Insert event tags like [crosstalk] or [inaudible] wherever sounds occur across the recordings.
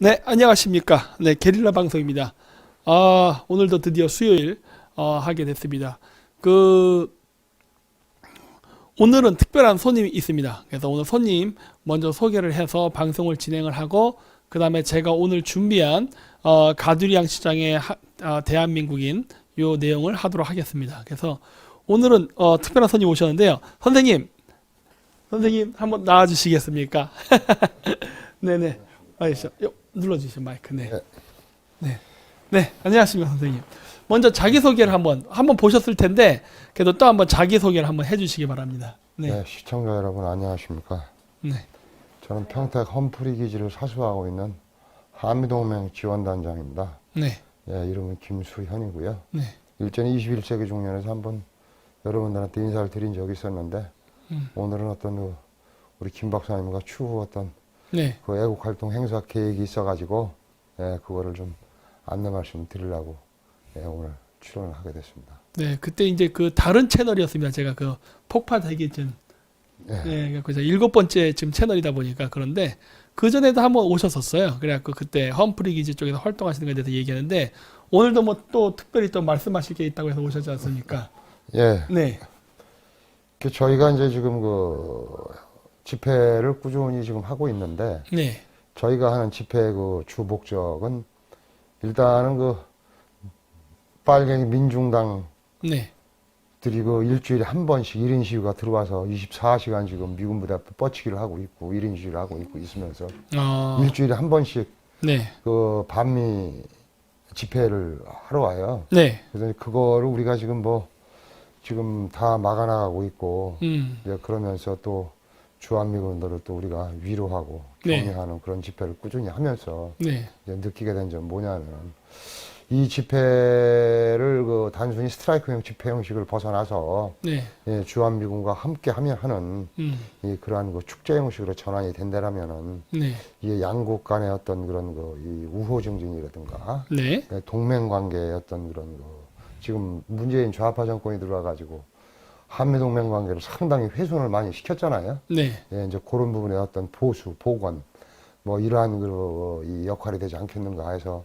네, 안녕하십니까. 네, 게릴라 방송입니다. 아, 오늘도 드디어 수요일 어, 하게 됐습니다. 그 오늘은 특별한 손님이 있습니다. 그래서 오늘 손님 먼저 소개를 해서 방송을 진행을 하고 그 다음에 제가 오늘 준비한 어, 가두리양 시장의 하- 아, 대한민국인 요 내용을 하도록 하겠습니다. 그래서 오늘은 어, 특별한 손님 오셨는데요. 선생님, 선생님 한번 나와주시겠습니까? [laughs] 네네. 알겠죠. 요, 눌러주시죠 마이크. 네. 네. 네. 네. 안녕하십니까 선생님. 먼저 자기 소개를 한번 한번 보셨을 텐데 그래도 또 한번 자기 소개를 한번 해주시기 바랍니다. 네. 네. 시청자 여러분 안녕하십니까? 네. 저는 평택 험프리 기지를 사수하고 있는 한미동맹 지원단장입니다. 네. 예, 이름은 김수현이고요. 네. 일전에 21세기 중년에서 한번 여러분들한테 인사를 드린 적이 있었는데 음. 오늘은 어떤 그 우리 김 박사님과 추후 어떤 네. 그 애국 활동 행사 계획이 있어가지고 예, 그거를 좀 안내 말씀 드리려고 예, 오늘 출연을 하게 됐습니다. 네. 그때 이제 그 다른 채널이었습니다. 제가 그 폭파되기 전. 예. 네. 그래서 일곱 번째 지금 채널이다 보니까 그런데 그 전에도 한번 오셨었어요. 그래갖고 그때 험프리 기지 쪽에서 활동하시는 것에 대해서 얘기했는데 오늘도 뭐 또 특별히 또 말씀하실 게 있다고 해서 오셨지 않습니까? 예. 네. 그 저희가 이제 지금 그 집회를 꾸준히 지금 하고 있는데 네. 저희가 하는 집회 그 주 목적은 일단은 그 빨갱이 민중당 네. 들이 그 일주일에 한 번씩 1인 시위가 들어와서 24시간 지금 미군 부대 앞에 뻗치기를 하고 있고 1인 시위를 하고 있고 있으면서 어. 일주일에 한 번씩 네. 그 반미 집회를 하러 와요. 네. 그래서 그거를 우리가 지금 뭐 지금 다 막아나가고 있고 음. 이제 그러면서 또 주한미군들을 또 우리가 위로하고 네. 격려하는 그런 집회를 꾸준히 하면서 네. 이제 느끼게 된 점 뭐냐면 이 집회를 그 단순히 스트라이크형 집회 형식을 벗어나서 네. 예, 주한미군과 함께 하면 하는 음. 이 그러한 그 축제 형식으로 전환이 된다라면은 네. 이게 양국 간의 어떤 그런 그 이 우호 정진이라든가 네. 예, 동맹 관계의 어떤 그런 그 지금 문재인 좌파 정권이 들어와 가지고 한미 동맹 관계를 상당히 훼손을 많이 시켰잖아요. 네. 예, 이제 그런 부분에 어떤 보수, 복원, 뭐 이러한 그, 이 역할이 되지 않겠는가 해서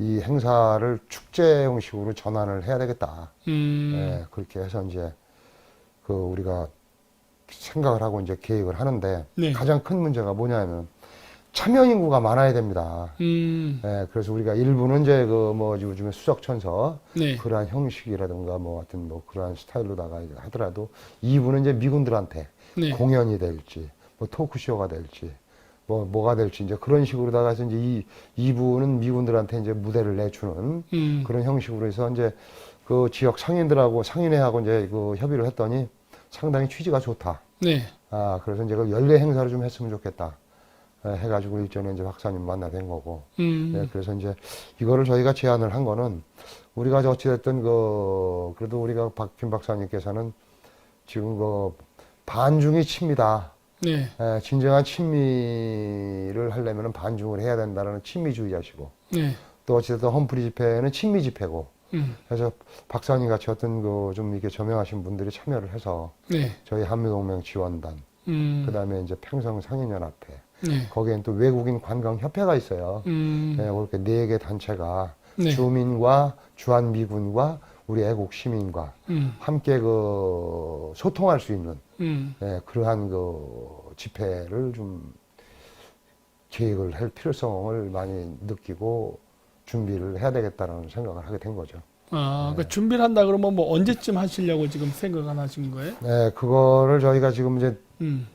이 행사를 축제 형식으로 전환을 해야 되겠다. 음. 예, 그렇게 해서 이제 그 우리가 생각을 하고 이제 계획을 하는데 네. 가장 큰 문제가 뭐냐면 참여 인구가 많아야 됩니다. 음. 예, 그래서 우리가 일부는 이제 그 뭐 요즘에 수석천서 네. 그러한 형식이라든가 뭐 하여튼 뭐 그러한 스타일로다가 하더라도 이부는 이제 미군들한테 네. 공연이 될지 뭐 토크쇼가 될지 뭐 뭐가 될지 이제 그런 식으로다가 해서 이제 이 이부는 미군들한테 이제 무대를 내주는 음. 그런 형식으로 해서 이제 그 지역 상인들하고 상인회하고 이제 그 협의를 했더니 상당히 취지가 좋다. 네. 아 그래서 이제 그 연례 행사를 좀 했으면 좋겠다. 예, 해가지고 일전에 이제 박사님 만나 뵌 거고. 음. 네, 그래서 이제 이거를 저희가 제안을 한 거는 우리가 어찌됐든 그 그래도 우리가 박 김 박사님께서는 지금 그 반중이 칩니다. 네. 에, 진정한 친미를 하려면 반중을 해야 된다는 친미주의자시고 네. 또 어찌됐든 험프리 집회는 친미 집회고 음. 그래서 박사님 같이 어떤 그 좀 이렇게 저명하신 분들이 참여를 해서 네. 저희 한미동맹 지원단 음. 그 다음에 이제 평성 상인연합회 네. 거기엔 또 외국인 관광 협회가 있어요. 음. 네, 그렇게 네 개 단체가 네. 주민과 주한 미군과 우리 애국 시민과 음. 함께 그 소통할 수 있는 음. 예, 그러한 그 집회를 좀 계획을 할 필요성을 많이 느끼고 준비를 해야 되겠다라는 생각을 하게 된 거죠. 아, 그 준비를 한다 그러면 뭐 언제쯤 하시려고 지금 생각 안 하신 거예요? 네, 그거를 저희가 지금 이제 음.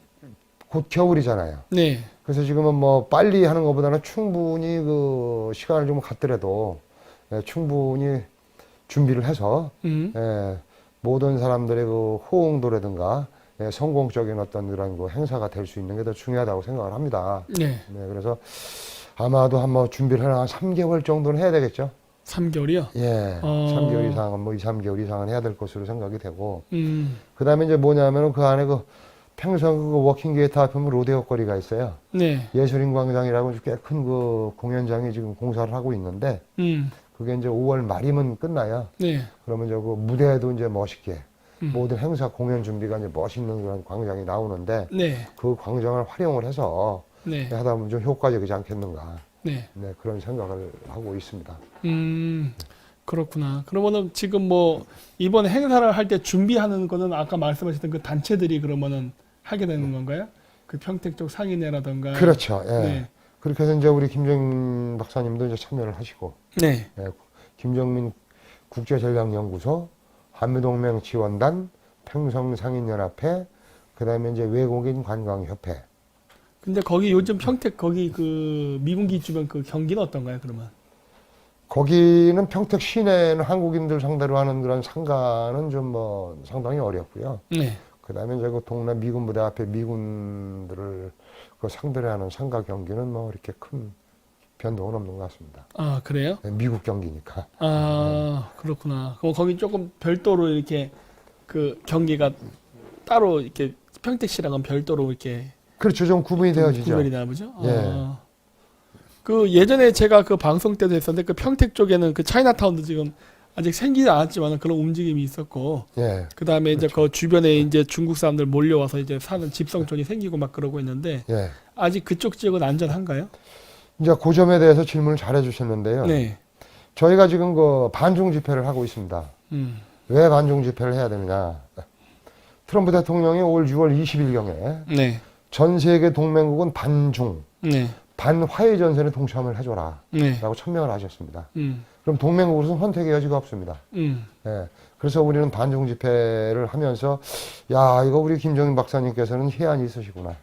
곧 겨울이잖아요. 네. 그래서 지금은 뭐 빨리 하는 것보다는 충분히 그 시간을 좀 갖더라도 예, 충분히 준비를 해서 음. 예, 모든 사람들의 그 호응도라든가 예, 성공적인 어떤 그런 그 행사가 될 수 있는 게 더 중요하다고 생각을 합니다. 네. 네, 그래서 아마도 한번 준비를 한 3개월 정도는 해야 되겠죠. 3개월이요? 예, 어. 3개월 이상은 뭐 2, 3개월 이상은 해야 될 것으로 생각이 되고 음. 그 다음에 이제 뭐냐면은 그 안에 그 평성 그 워킹 게이트 앞에 로데오 거리가 있어요. 네. 예술인 광장이라고 꽤 큰 그 공연장이 지금 공사를 하고 있는데 음. 그게 이제 5월 말이면 끝나요. 네. 그러면 저그 무대도 이제 멋있게 음. 모든 행사 공연 준비가 이제 멋있는 그런 광장이 나오는데 네. 그 광장을 활용을 해서 네. 하다 보면 좀 효과적이지 않겠는가 네. 네, 그런 생각을 하고 있습니다. 음, 그렇구나. 그러면은 지금 뭐 이번 행사를 할 때 준비하는 거는 아까 말씀하셨던 그 단체들이 그러면은 하게 되는 건가요? 그 평택 쪽 상인회라던가. 그렇죠. 예. 네. 그렇게 해서 이제 우리 김정민 박사님도 이제 참여를 하시고 네. 예, 김정민 국제전략연구소, 한미동맹 지원단, 평성상인연합회, 그 다음에 이제 외국인 관광협회. 근데 거기 요즘 평택 거기 그 미군기 주변 그 경기는 어떤가요? 그러면? 거기는 평택 시내는 한국인들 상대로 하는 그런 상가는 좀 뭐 상당히 어렵고요. 네. 그 다음에 이제 그 동네 미군 부대 앞에 미군들을 그 상대로 하는 상가 경기는 뭐 이렇게 큰 변동은 없는 것 같습니다. 아 그래요? 네, 미국 경기니까. 아 그렇구나. 그럼 거기 조금 별도로 이렇게 그 경기가 따로 이렇게 평택 시랑은 별도로 이렇게 그렇죠. 좀 구분이 되어지죠. 구별이 되나 보죠. 예. 아. 그 예전에 제가 그 방송 때도 했었는데 그 평택 쪽에는 그 차이나타운도 지금 아직 생기지 않았지만 그런 움직임이 있었고 예, 그 다음에 이제 그렇죠. 그 주변에 이제 중국 사람들 몰려와서 이제 사는 집성촌이 생기고 막 그러고 있는데 예. 아직 그쪽 지역은 안전한가요? 이제 그 점에 대해서 질문을 잘 해 주셨는데요. 네. 저희가 지금 그 반중 집회를 하고 있습니다. 음. 왜 반중 집회를 해야 되느냐? 트럼프 대통령이 올 6월 20일경에 네. 전 세계 동맹국은 반중, 네. 반화해 전선에 동참을 해줘라. 네. 라고 천명을 하셨습니다. 음. 그럼 동맹국으로서는 선택의 여지가 없습니다. 음. 예. 그래서 우리는 반중 집회를 하면서 야 이거 우리 김정인 박사님께서는 해안이 있으시구나.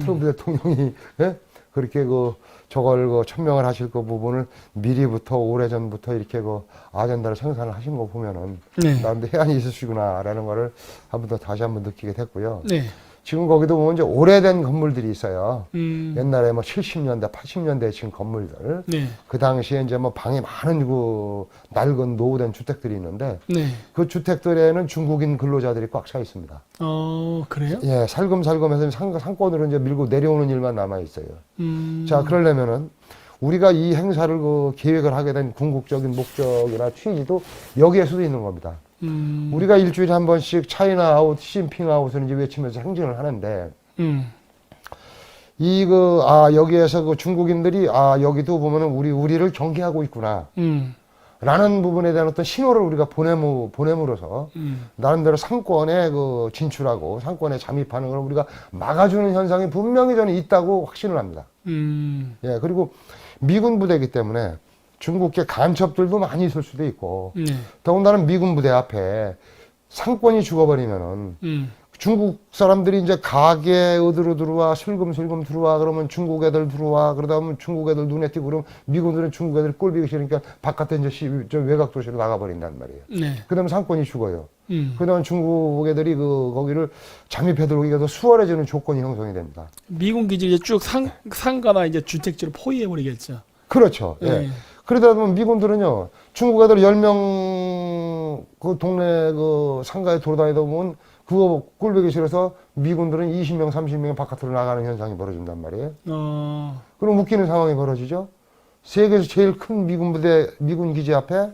트럼프 대통령이 예? 그렇게 그 저걸 그 천명을 하실 그 부분을 미리부터 오래 전부터 이렇게 그 아젠다를 생산을 하신 거 보면은 네. 나름대로 해안이 있으시구나라는 거를 한 번 더 다시 한 번 느끼게 됐고요. 네. 지금 거기도 보면 이제 오래된 건물들이 있어요. 음. 옛날에 뭐 70년대, 80년대에 지은 건물들. 네. 그 당시에 이제 뭐 방에 많은 그 낡은 노후된 주택들이 있는데 네. 그 주택들에는 중국인 근로자들이 꽉 차 있습니다. 어, 그래요? 예, 살금살금해서 상, 상권으로 이제 밀고 내려오는 일만 남아 있어요. 음. 자, 그러려면은 우리가 이 행사를 그 계획을 하게 된 궁극적인 목적이나 취지도 여기에서도 있는 겁니다. 음. 우리가 일주일에 한 번씩 차이나 아웃, 시진핑 아웃을 이제 외치면서 행진을 하는데 음. 이그 아 여기에서 그 중국인들이 아 여기도 보면은 우리 우리를 경계하고 있구나. 음. 라는 부분에 대한 어떤 신호를 우리가 보내무, 보냄으로써 음. 나름대로 상권에 그 진출하고 상권에 잠입하는 걸 우리가 막아주는 현상이 분명히 저는 있다고 확신을 합니다. 음. 예, 그리고 미군 부대이기 때문에 중국계 간첩들도 많이 있을 수도 있고 네. 더군다나 미군 부대 앞에 상권이 죽어버리면은 음. 중국 사람들이 이제 가게 어디로 들어와 슬금슬금 들어와 그러면 중국 애들 들어와 그러다 보면 중국 애들 눈에 띄고 그러면 미군들은 중국 애들 꼴보기 싫으니까 바깥에 이제 시, 저 외곽 도시로 나가버린단 말이에요. 네. 그다음에 상권이 죽어요. 음. 그다음 중국 애들이 그 거기를 잠입해 들어오기가 더 수월해지는 조건이 형성이 됩니다. 미군 기지 이제 쭉 상, 상가나 이제 주택지로 포위해 버리겠죠. 그렇죠. 예. 네. 그러다 보면 미군들은요, 중국 애들 10명 그 동네 그 상가에 돌아다니다 보면 그거 꼴보기 싫어서 미군들은 20명, 30명 바깥으로 나가는 현상이 벌어진단 말이에요. 어. 그럼 웃기는 상황이 벌어지죠. 세계에서 제일 큰 미군 부대, 미군 기지 앞에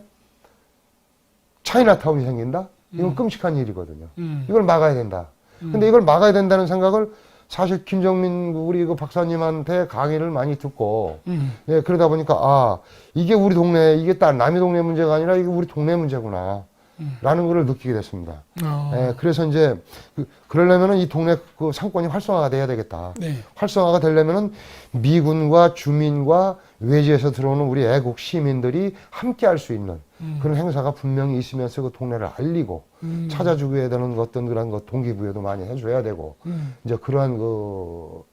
차이나타운이 생긴다? 이건 끔찍한 일이거든요. 음. 이걸 막아야 된다. 근데 이걸 막아야 된다는 생각을 사실 김정민 우리 그 박사님한테 강의를 많이 듣고 음. 예, 그러다 보니까 아, 이게 우리 동네, 이게 딸 남의 동네 문제가 아니라 이게 우리 동네 문제구나. 라는 거를 느끼게 됐습니다. 어. 예, 그래서 이제 그, 그러려면은 이 동네 그 상권이 활성화가 돼야 되겠다. 네. 활성화가 되려면은 미군과 주민과 외지에서 들어오는 우리 애국 시민들이 함께 할 수 있는 음. 그런 행사가 분명히 있으면서 그 동네를 알리고 음. 찾아주게 되는 어떤 그런 것 동기부여도 많이 해줘야 되고 음. 이제 그러한 그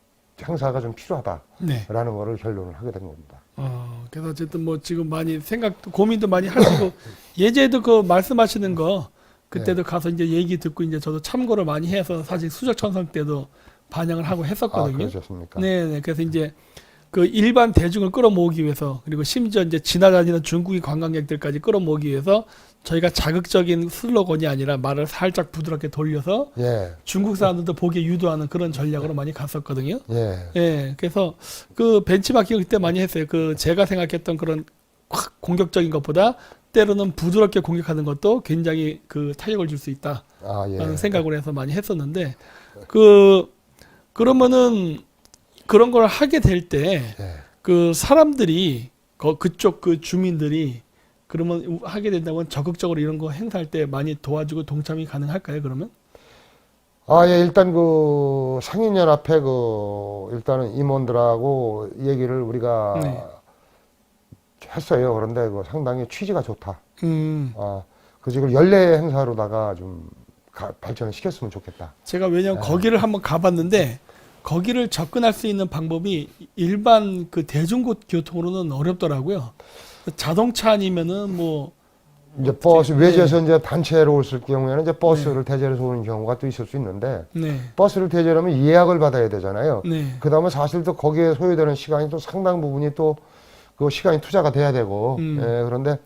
행사가 좀 필요하다라는 네. 거를 결론을 하게 된 겁니다. 어, 그래서 어쨌든 뭐 지금 많이 생각, 고민도 많이 하시고 [coughs] 예제도 그 말씀하시는 거 그때도 네. 가서 이제 얘기 듣고 이제 저도 참고를 많이 해서 사실 수적 천성 때도 반영을 하고 아, 했었거든요. 그러셨습니까? 네, 네. 그래서 이제 그 일반 대중을 끌어모으기 위해서 그리고 심지어 이제 지나다니는 중국인 관광객들까지 끌어모으기 위해서 저희가 자극적인 슬로건이 아니라 말을 살짝 부드럽게 돌려서 예, 중국 사람들도 보기에 유도하는 그런 전략으로 많이 갔었거든요. 예, 예, 그래서 그 벤치마킹을 그때 많이 했어요. 그 제가 생각했던 그런 확 공격적인 것보다 때로는 부드럽게 공격하는 것도 굉장히 그 타격을 줄 수 있다라는 아, 예. 생각을 해서 많이 했었는데 그 그러면은 그런 걸 하게 될 때그 예. 사람들이 그 그쪽 그 주민들이 그러면 하게 된다면 적극적으로 이런 거 행사할 때 많이 도와주고 동참이 가능할까요? 그러면? 아, 예, 일단 그 상인연합회 그 일단은 임원들하고 얘기를 우리가 네. 했어요. 그런데 그 상당히 취지가 좋다. 음. 아, 그래서 이걸 연례 행사로다가 좀 가- 발전을 시켰으면 좋겠다. 제가 왜냐면 네. 거기를 한번 가봤는데 거기를 접근할 수 있는 방법이 일반 그 대중교통으로는 어렵더라고요. 자동차 아니면은 뭐 이제 버스 네. 외지에서 이제 단체로 올을 경우에는 이제 버스를 대절해서 오는 경우가 또 있을 수 있는데 네, 버스를 대절하면 예약을 받아야 되잖아요. 네, 그 다음에 사실 또 거기에 소요되는 시간이 또 상당 부분이 또 그 시간이 투자가 돼야 되고, 음. 예, 그런데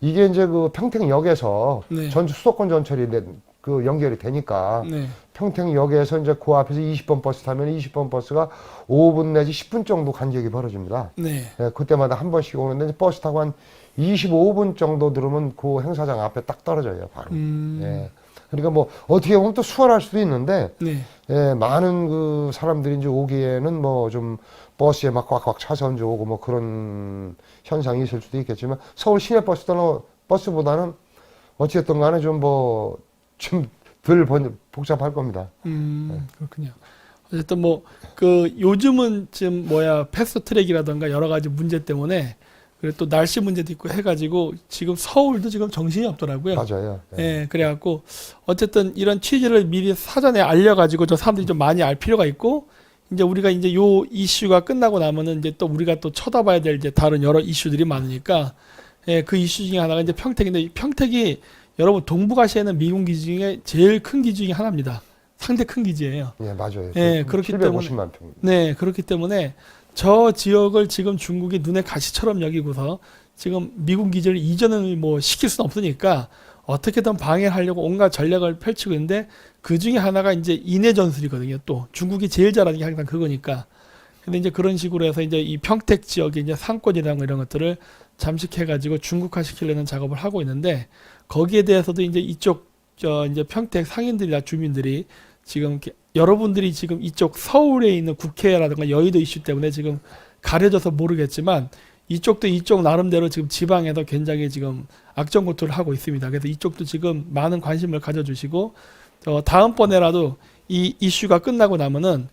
이게 이제 그 평택역에서 네. 전 수도권 전철이 된- 그 연결이 되니까 네, 평택역에서 이제 그 앞에서 20번 버스 타면 20번 버스가 5분 내지 10분 정도 간격이 벌어집니다. 네, 예, 그때마다 한 번씩 오는데 버스 타고 한 25분 정도 들으면 그 행사장 앞에 딱 떨어져요, 바로. 음, 예. 그러니까 뭐 어떻게 보면 또 수월할 수도 있는데 네, 예, 많은 그 사람들이 이제 오기에는 뭐 좀 버스에 막 꽉꽉 차서 이제 오고 뭐 그런 현상이 있을 수도 있겠지만 서울 시내 버스는 버스보다는 어찌됐든 간에 좀뭐 좀 덜 복잡할 겁니다. 음, 그렇군요. 어쨌든 뭐 그 요즘은 지금 뭐야 패스트 트랙이라던가 여러 가지 문제 때문에 그리고 또 날씨 문제도 있고 해가지고 지금 서울도 지금 정신이 없더라고요. 맞아요. 예. 예, 그래갖고 어쨌든 이런 취지를 미리 사전에 알려가지고 저 사람들이 좀 많이 알 필요가 있고 이제 우리가 이제 요 이슈가 끝나고 나면은 이제 또 우리가 또 쳐다봐야 될 이제 다른 여러 이슈들이 많으니까 예, 그 이슈 중에 하나가 이제 평택인데 이 평택이 여러분 동북아시아에는 미군 기지 중에 제일 큰 기지 중에 하나입니다. 상대 큰 기지예요. 예, 맞아요. 예, 그렇기 750만 평. 네, 그렇기 때문에 저 지역을 지금 중국이 눈에 가시처럼 여기고서 지금 미군 기지를 이전을 뭐 시킬 수는 없으니까 어떻게든 방해를 하려고 온갖 전략을 펼치고 있는데 그 중에 하나가 이제 인해 전술이거든요. 또 중국이 제일 잘하는 게 항상 그거니까. 근데 이제 그런 식으로 해서 이제 이 평택 지역의 이제 상권이랑 이런 것들을 잠식해가지고 중국화 시키려는 작업을 하고 있는데 거기에 대해서도 이제 이쪽 저 이제 평택 상인들이나 주민들이 지금 여러분들이 지금 이쪽 서울에 있는 국회라든가 여의도 이슈 때문에 지금 가려져서 모르겠지만 이쪽도 이쪽 나름대로 지금 지방에서 굉장히 지금 악정고투를 하고 있습니다. 그래서 이쪽도 지금 많은 관심을 가져주시고 어, 다음번에라도 이 이슈가 끝나고 나면은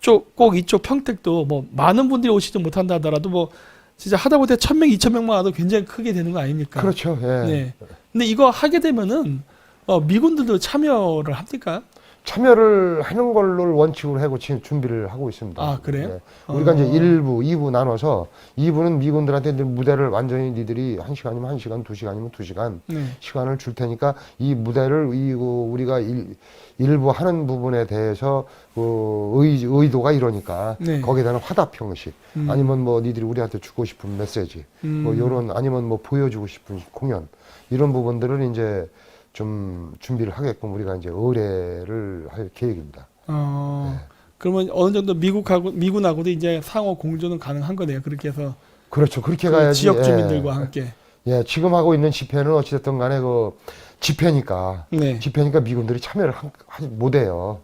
쪽, 꼭 이쪽 평택도 뭐 많은 분들이 오시지 못한다 하더라도 뭐 진짜 하다못해 천 명, 이천 명만 와도 굉장히 크게 되는 거 아닙니까? 그렇죠. 예. 네. 근데 이거 하게 되면은 어, 미군들도 참여를 합니까? 참여를 하는 걸로 원칙으로 하고 지금 준비를 하고 있습니다. 아, 그래요? 예. 우리가 어. 이제 1부, 2부 나눠서 2부는 미군들한테 무대를 완전히 니들이 1시간이면 1시간, 2시간이면 2시간 네. 시간을 줄 테니까 이 무대를 이 그, 우리가 일, 일부 하는 부분에 대해서 그 의, 의도가 이러니까 네. 거기에 대한 화답 형식 음. 아니면 뭐 니들이 우리한테 주고 싶은 메시지 음. 뭐 요런 아니면 뭐 보여주고 싶은 공연 이런 부분들을 이제 좀 준비를 하게끔 우리가 이제 의뢰를 할 계획입니다. 어, 네. 그러면 어느 정도 미국하고 미군하고도 이제 상호 공조는 가능한 거네요. 그렇게 해서 그렇죠. 그렇게 그 가야지. 지역 예. 주민들과 함께. 예, 지금 하고 있는 집회는 어찌됐든 간에 그 집회니까 네. 집회니까 미군들이 참여를 한- 하지 못해요.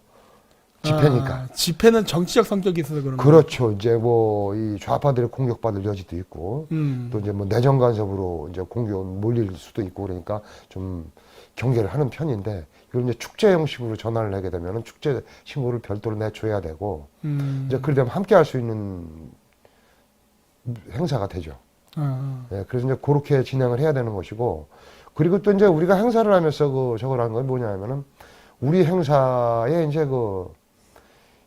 집회니까. 아, 집회는 정치적 성격이 있어서 그런 거예요. 그렇죠. 이제 뭐 이 좌파들의 공격받을 여지도 있고 음. 또 이제 뭐 내정 간섭으로 이제 공격 몰릴 수도 있고 그러니까 좀 경계를 하는 편인데 이걸 이제 축제 형식으로 전환을 하게 되면은 축제 신고를 별도로 내줘야 되고 음. 이제 그러려면 함께 할 수 있는 행사가 되죠. 아, 예, 그래서 이제 그렇게 진행을 해야 되는 것이고 그리고 또 이제 우리가 행사를 하면서 그 저걸 하는 건 뭐냐면은 우리 행사에 이제 그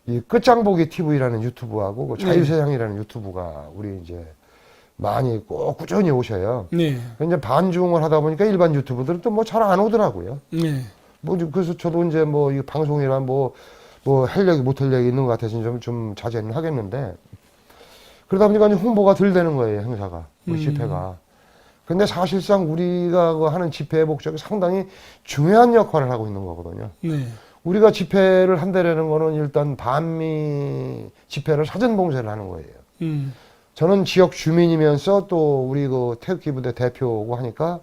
이 끝장보기 TV라는 유튜브하고 그 네. 자유세상이라는 유튜브가 우리 이제 많이 꼭 꾸준히 오셔요. 네. 이제 반중을 하다 보니까 일반 유튜브들은 또 뭐 잘 안 오더라고요. 네. 뭐 그래서 저도 이제 뭐 이 방송이나 뭐뭐 할 얘기 못할 얘기 있는 것 같아서 좀, 좀 자제는 하겠는데 그러다 보니까 이제 홍보가 덜 되는 거예요 행사가 뭐 음. 집회가. 근데 사실상 우리가 그 하는 집회의 목적이 상당히 중요한 역할을 하고 있는 거거든요. 네. 우리가 집회를 한다라는 거는 일단 반미 집회를 사전 봉쇄를 하는 거예요. 음. 저는 지역 주민이면서 또 우리 그 태극기 부대 대표고 하니까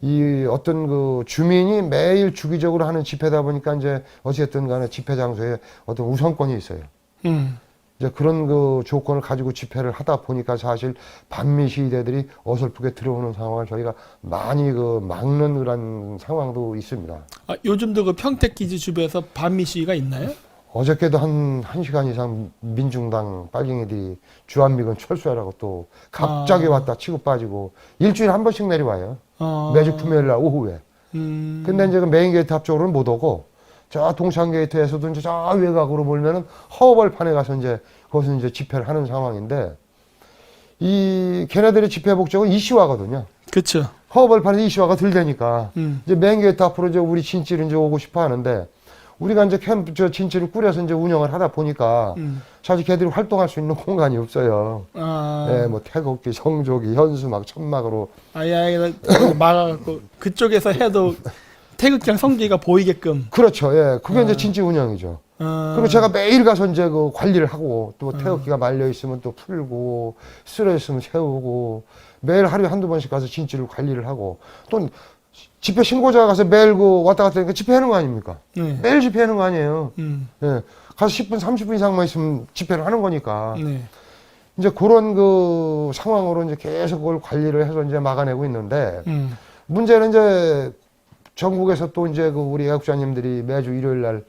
이 어떤 그 주민이 매일 주기적으로 하는 집회다 보니까 이제 어쨌든 간에 집회 장소에 어떤 우선권이 있어요. 음. 이제 그런 그 조건을 가지고 집회를 하다 보니까 사실 반미 시위대들이 어설프게 들어오는 상황을 저희가 많이 그 막는 그런 상황도 있습니다. 아, 요즘도 그 평택기지 주변에서 반미 시위가 있나요? 어저께도 한, 한 시간 이상 민중당 빨갱이들이 주한미군 철수하라고 또 갑자기 아. 왔다 치고 빠지고 일주일에 한 번씩 내려와요. 어, 매주 금요일 날 오후에. 음, 근데 이제 그 메인 게이트 앞쪽으로는 못 오고 저 동창 게이트에서도 이제 저 외곽으로 몰면은 허벌판에 가서 이제 거기서 이제 집회를 하는 상황인데 이 걔네들의 집회 목적은 이슈화거든요. 그렇죠. 허벌판에서 이슈화가 들되니까 음, 이제 메인 게이트 앞으로 이제 우리 진지를 이제 오고 싶어 하는데 우리가 이제 캠프 저 진지를 꾸려서 이제 운영을 하다 보니까 음. 사실 걔들이 활동할 수 있는 [laughs] 공간이 없어요. 아, 예, 뭐 태극기, 성조기, 현수막, 천막으로 아예 아예 막아갖고 그쪽에서 해도 태극기랑 성기가 보이게끔. 그렇죠. 예, 그게 아. 이제 진지 운영이죠. 어, 그리고 제가 매일 가서 이제 그 관리를 하고 또 음. 태극기가 말려 있으면 또 풀고 쓰러 있으면 세우고 매일 하루에 한두 번씩 가서 진지를 관리를 하고 또 집회 신고자 가서 매일 그 왔다 갔다 하니까 집회하는 거 아닙니까? 네. 매일 집회하는 거 아니에요. 음, 예. 가서 10분, 30분 이상만 있으면 집회를 하는 거니까. 네. 이제 그런 그 상황으로 이제 계속 그걸 관리를 해서 이제 막아내고 있는데 음, 문제는 이제 전국에서 또 이제 그 우리 애국자님들이 매주 일요일 날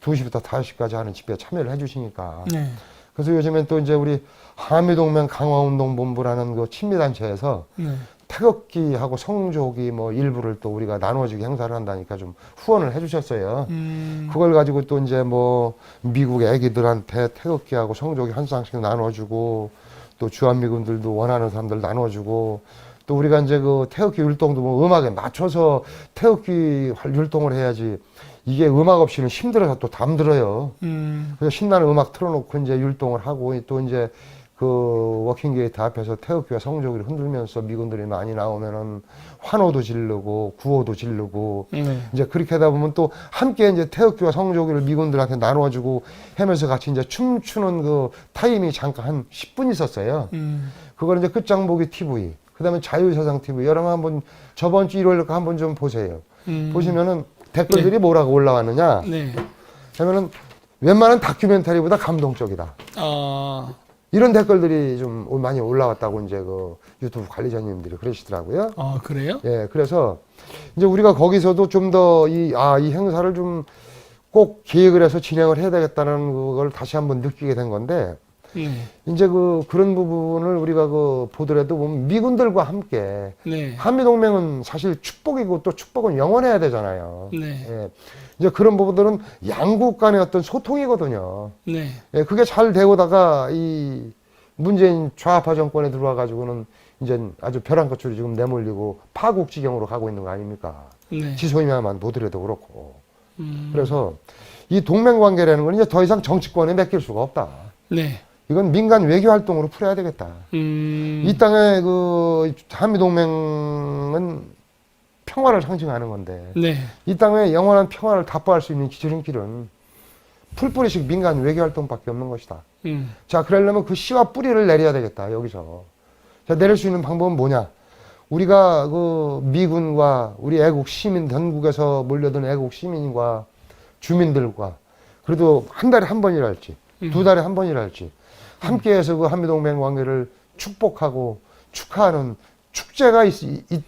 2시부터 5시까지 하는 집회에 참여를 해 주시니까. 네. 그래서 요즘엔 또 이제 우리 한미동맹 강화운동본부라는 그 친미단체에서 네. 태극기하고 성조기 뭐 일부를 또 우리가 나눠주기 행사를 한다니까 좀 후원을 해 주셨어요. 음, 그걸 가지고 또 이제 뭐 미국 애기들한테 태극기하고 성조기 한 쌍씩 나눠주고 또 주한미군들도 원하는 사람들 나눠주고 또 우리가 이제 그 태극기 율동도 뭐 음악에 맞춰서 태극기 활- 율동을 해야지 이게 음악 없이는 힘들어서 또 담들어요. 음, 그래서 신나는 음악 틀어놓고 이제 율동을 하고 또 이제 그 워킹 게이트 앞에서 태극기와 성조기를 흔들면서 미군들이 많이 나오면은 환호도 지르고 구호도 지르고 네. 이제 그렇게 하다 보면 또 함께 이제 태극기와 성조기를 미군들한테 나눠주고 하면서 같이 이제 춤추는 그 타임이 잠깐 한 10분 있었어요. 음, 그걸 이제 끝장보기 TV, 그 다음에 자유세상 TV, 여러분 한번 저번 주 일요일 거 한번 좀 보세요. 음, 보시면은 댓글들이 뭐라고 올라왔느냐 네. 하면은 웬만한 다큐멘터리보다 감동적이다. 아, 이런 댓글들이 좀 많이 올라왔다고 이제 그 유튜브 관리자님들이 그러시더라고요. 아 그래요? 예, 그래서 이제 우리가 거기서도 좀 더 이, 아, 이 행사를 좀 꼭 기획을 해서 진행을 해야 되겠다는 그걸 다시 한번 느끼게 된 건데, 네. 이제 그, 그런 부분을 우리가 그 보더라도 보면 미군들과 함께 네. 한미 동맹은 사실 축복이고 또 축복은 영원해야 되잖아요. 네. 예. 이제 그런 부분들은 양국 간의 어떤 소통이거든요. 네. 예, 그게 잘 되고다가 이 문재인 좌파 정권에 들어와 가지고는 이제 아주 벼랑 끝줄이 지금 내몰리고 파국 지경으로 가고 있는 거 아닙니까? 네. 지소미아만 보더라도 그렇고. 음, 그래서 이 동맹 관계라는 건 이제 더 이상 정치권에 맡길 수가 없다. 네. 이건 민간 외교 활동으로 풀어야 되겠다. 음, 이 땅에 그 한미 동맹은 평화를 상징하는 건데 네. 이 땅에 영원한 평화를 답보할 수 있는 지름길은 풀뿌리식 민간 외교 활동밖에 없는 것이다. 음, 자, 그러려면 그 씨와 뿌리를 내려야 되겠다, 여기서. 자, 내릴 수 있는 방법은 뭐냐? 우리가 그 미군과 우리 애국 시민, 전국에서 몰려든 애국 시민과 주민들과 그래도 한 달에 한 번이랄지, 음. 두 달에 한 번이랄지, 함께 해서 그 한미동맹 관계를 축복하고 축하하는 축제가 있, 있,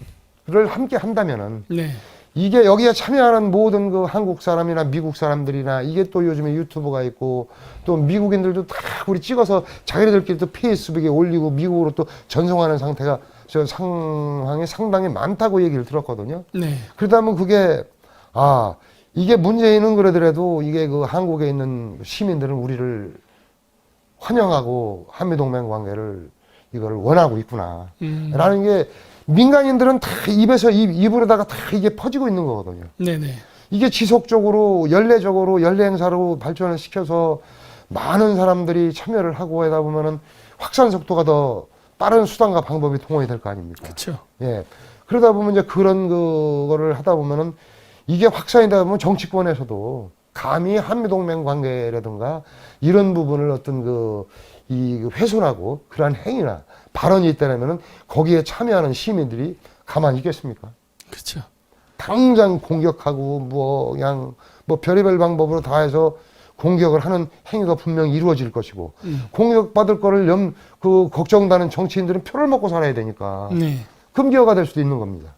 를 함께 한다면은 네. 이게 여기에 참여하는 모든 그 한국 사람이나 미국 사람들이나 이게 또 요즘에 유튜브가 있고 또 미국인들도 다 우리 찍어서 자기네들끼리 또 페이스북에 올리고 미국으로 또 전송하는 상태가 저 상황이 상당히 많다고 얘기를 들었거든요. 네. 그러다 보면 그게 아 이게 문재인은 그러더라도 이게 그 한국에 있는 시민들은 우리를 환영하고 한미 동맹 관계를 이걸 원하고 있구나. 음, 라는 게 민간인들은 다 입에서 입, 입으로다가 다 이게 퍼지고 있는 거거든요. 네네. 이게 지속적으로 연례적으로 연례 행사로 발전을 시켜서 많은 사람들이 참여를 하고 하다 보면은 확산 속도가 더 빠른 수단과 방법이 동원이 될 거 아닙니까? 그렇죠. 예. 그러다 보면 이제 그런 그거를 하다 보면은 이게 확산이 되다 보면 정치권에서도 감히 한미동맹 관계라든가 이런 부분을 어떤 그, 이 훼손하고 그러한 행위나 발언이 있다면은 거기에 참여하는 시민들이 가만히 있겠습니까? 그렇죠. 당장 공격하고 뭐 그냥 뭐 별의별 방법으로 다 해서 공격을 하는 행위가 분명히 이루어질 것이고 음. 공격받을 거를 염, 그 걱정다는 정치인들은 표를 먹고 살아야 되니까 네. 금기어가 될 수도 있는 겁니다.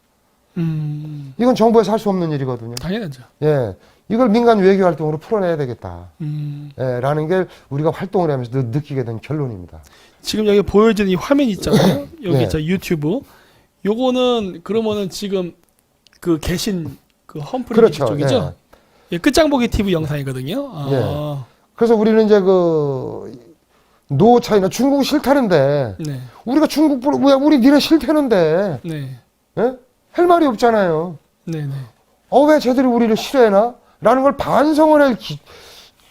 음. 이건 정부에서 할 수 없는 일이거든요. 당연하죠. 예. 이걸 민간 외교 활동으로 풀어내야 되겠다. 음. 예, 라는 게 우리가 활동을 하면서 느- 느끼게 된 결론입니다. 지금 여기 보여지는 이 화면 있잖아요. [coughs] 여기 네. 저 유튜브. 요거는 그러면은 지금 그 계신 그 험프리 그렇죠. 쪽이죠. 예, 끝장보기 TV 영상이거든요. 아, 그래서 우리는 이제 그 노 차이나 중국 싫다는데 네, 우리가 중국 왜 우리 니네 싫다는데 네, 예? 할 말이 없잖아요. 네, 네, 어 왜 쟤들이 우리를 싫어해나? 라는 걸 반성을 할 기,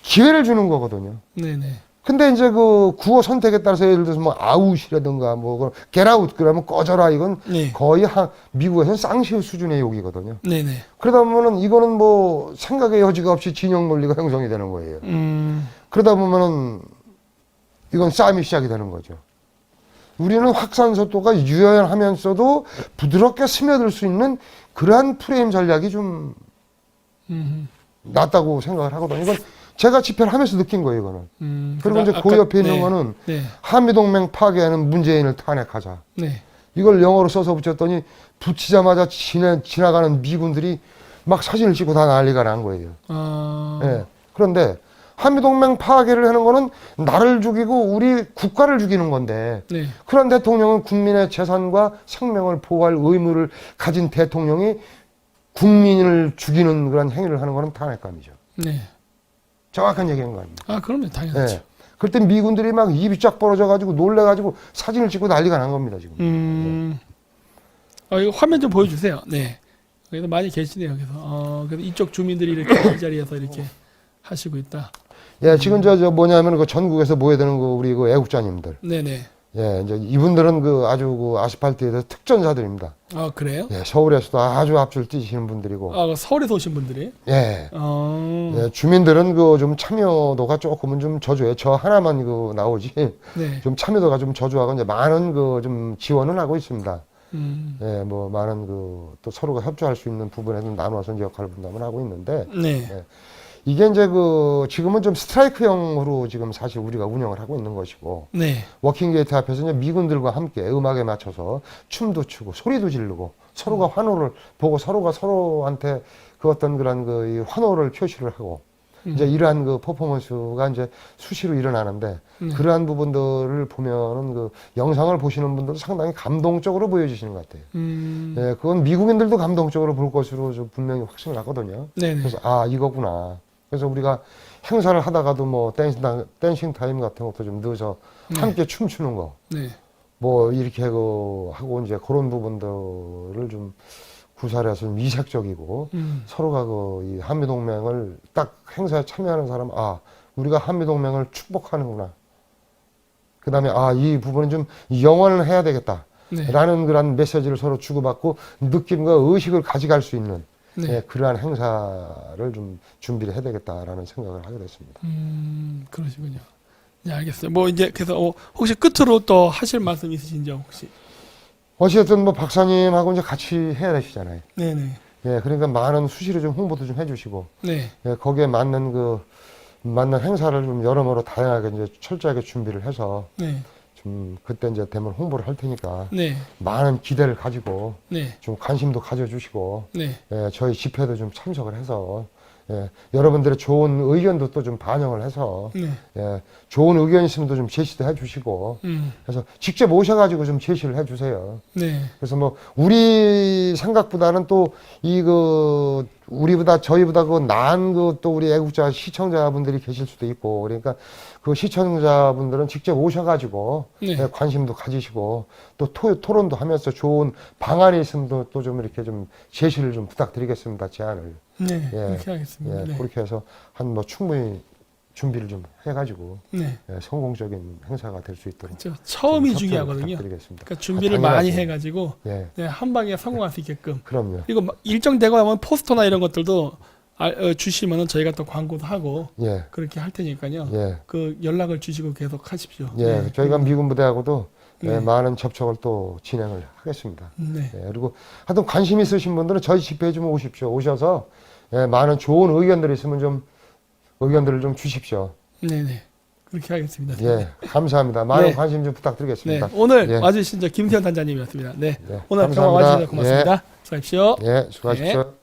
기회를 주는 거거든요. 네, 네, 근데 이제 그 구호 선택에 따라서 예를 들어서 뭐 아웃이라든가 뭐 겟아웃 그러면 꺼져라 이건 네, 거의 한 미국에서는 쌍시우 수준의 욕이거든요. 네, 네. 그러다 보면은 이거는 뭐 생각의 여지가 없이 진영 논리가 형성이 되는 거예요. 음, 그러다 보면은 이건 싸움이 시작이 되는 거죠. 우리는 확산 속도가 유연하면서도 부드럽게 스며들 수 있는 그러한 프레임 전략이 좀 음, 낫다고 생각을 하거든요. 이건 제가 집회를 하면서 느낀 거예요, 이거는. 음. 그리고 이제 아까- 그 옆에 있는 네, 거는 네, 한미동맹 파괴하는 문재인을 탄핵하자. 네, 이걸 영어로 써서 붙였더니 붙이자마자 지나, 지나가는 미군들이 막 사진을 찍고 다 난리가 난 거예요. 아, 예. 그런데 한미동맹 파괴를 하는 거는 나를 죽이고 우리 국가를 죽이는 건데 네, 그런 대통령은 국민의 재산과 생명을 보호할 의무를 가진 대통령이 국민을 죽이는 그런 행위를 하는 거는 탄핵감이죠. 네. 정확한 얘기인 거 아닙니까? 아, 그럼요, 당연하죠. 예. 그때 미군들이 막 입이 쫙 벌어져가지고 놀래가지고 사진을 찍고 난리가 난 겁니다 지금. 음, 어, 이거 화면 좀 보여주세요. 네. 그래도 많이 계시네요. 그래서 어, 그래서 이쪽 주민들이 이렇게 이 자리에서 이렇게 하시고 있다. 예, 지금 저, 저 뭐냐면 그 전국에서 모여드는 그 우리 그 애국자님들. 네, 네. 예, 이제 이분들은 그 아주 그 아스팔트에서 특전사들입니다. 아, 그래요? 예, 서울에서도 아주 앞줄 뛰시는 분들이고. 아, 서울에서 오신 분들이? 예. 어, 예, 주민들은 그 좀 참여도가 조금은 좀 저조해. 저 하나만 그 나오지. 네. [laughs] 좀 참여도가 좀 저조하고 이제 많은 그 좀 지원을 하고 있습니다. 음, 예, 뭐 많은 그 또 서로가 협조할 수 있는 부분에서 나누어서 이제 역할 분담을 하고 있는데 네. 이게 이제 그 지금은 좀 스트라이크형으로 지금 사실 우리가 운영을 하고 있는 것이고 네. 워킹 게이트 앞에서 이제 미군들과 함께 음악에 맞춰서 춤도 추고 소리도 지르고 서로가 환호를 보고 서로가 서로한테 그 어떤 그런 그이 환호를 표시를 하고 음. 이제 이러한 그 퍼포먼스가 이제 수시로 일어나는데 네. 그러한 부분들을 보면은 그 영상을 보시는 분들도 상당히 감동적으로 보여주시는 것 같아요. 음, 예, 그건 미국인들도 감동적으로 볼 것으로 좀 분명히 확신을 하거든요. 네, 네. 그래서 아 이거구나. 그래서 우리가 행사를 하다가도 뭐 댄싱, 다- 댄싱 타임 같은 것도 좀 넣어서 네. 함께 춤추는 거. 네. 뭐 이렇게 그 하고 이제 그런 부분들을 좀 구사를 해서 좀 이색적이고 음, 서로가 그이 한미 동맹을 딱 행사에 참여하는 사람 아 우리가 한미 동맹을 축복하는구나. 그 다음에 아 이 부분은 좀 영원을 해야 되겠다. 네. 라는 그런 메시지를 서로 주고받고 느낌과 의식을 가져갈 수 있는 네. 예, 그러한 행사를 좀 준비를 해야 되겠다라는 생각을 하게 됐습니다. 음, 그러시군요. 네, 알겠어요. 뭐 이제 그래서 어, 혹시 끝으로 또 하실 말씀 있으신지 혹시? 어쨌든 뭐 박사님하고 이제 같이 해야 되시잖아요. 네, 네. 예, 그러니까 많은 수시로 좀 홍보도 좀 해주시고 네. 예, 거기에 맞는 그 맞는 행사를 좀 여러모로 다양하게 이제 철저하게 준비를 해서 네. 좀 그때 이제 되면 홍보를 할 테니까 네. 많은 기대를 가지고 네. 좀 관심도 가져주시고 네. 예, 저희 집회도 좀 참석을 해서 예, 여러분들의 좋은 의견도 또 좀 반영을 해서 네. 예, 좋은 의견 있으면 좀 제시도 해주시고 음. 그래서 직접 오셔가지고 좀 제시를 해주세요. 네. 그래서 뭐 우리 생각보다는 또 이 그 우리보다 저희보다 그 나은 그 또 우리 애국자 시청자분들이 계실 수도 있고 그러니까 그 시청자분들은 직접 오셔가지고 네. 예, 관심도 가지시고 또 토, 토론도 하면서 좋은 방안이 있으면 또 좀 이렇게 좀 제시를 좀 부탁드리겠습니다 제안을 네. 예. 그렇게 하겠습니다. 예, 네. 그렇게 해서 한 뭐 충분히 준비를 좀 해가지고 네. 예, 성공적인 행사가 될 수 있도록 그렇죠. 처음이 중요하거든요. 그러니까 준비를 아, 많이. 해가지고 예, 네, 한 방에 성공할 수 있게끔 그럼요. 그리고 막 일정 되고 하면 포스터나 이런 것들도 주시면은 저희가 또 광고도 하고 예, 그렇게 할 테니까요. 예. 그 연락을 주시고 계속 하십시오. 예, 네. 저희가 미군 부대하고도 네. 예, 많은 접촉을 또 진행을 하겠습니다. 네. 예, 그리고 하여튼 관심 있으신 분들은 저희 집회에 좀 오십시오. 오셔서 예, 많은 좋은 의견들이 있으면 좀 의견들을 좀 주십시오. 네네. 그렇게 하겠습니다. 예, 감사합니다. 많은 네. 관심 좀 네. 부탁드리겠습니다. 오늘 예. 와주신 저 김태현 단장님이었습니다. 네. 네, 오늘 감사합니다. 평화 와주셔서 고맙습니다. 수고하십시오. 예, 예, 수고하십시오.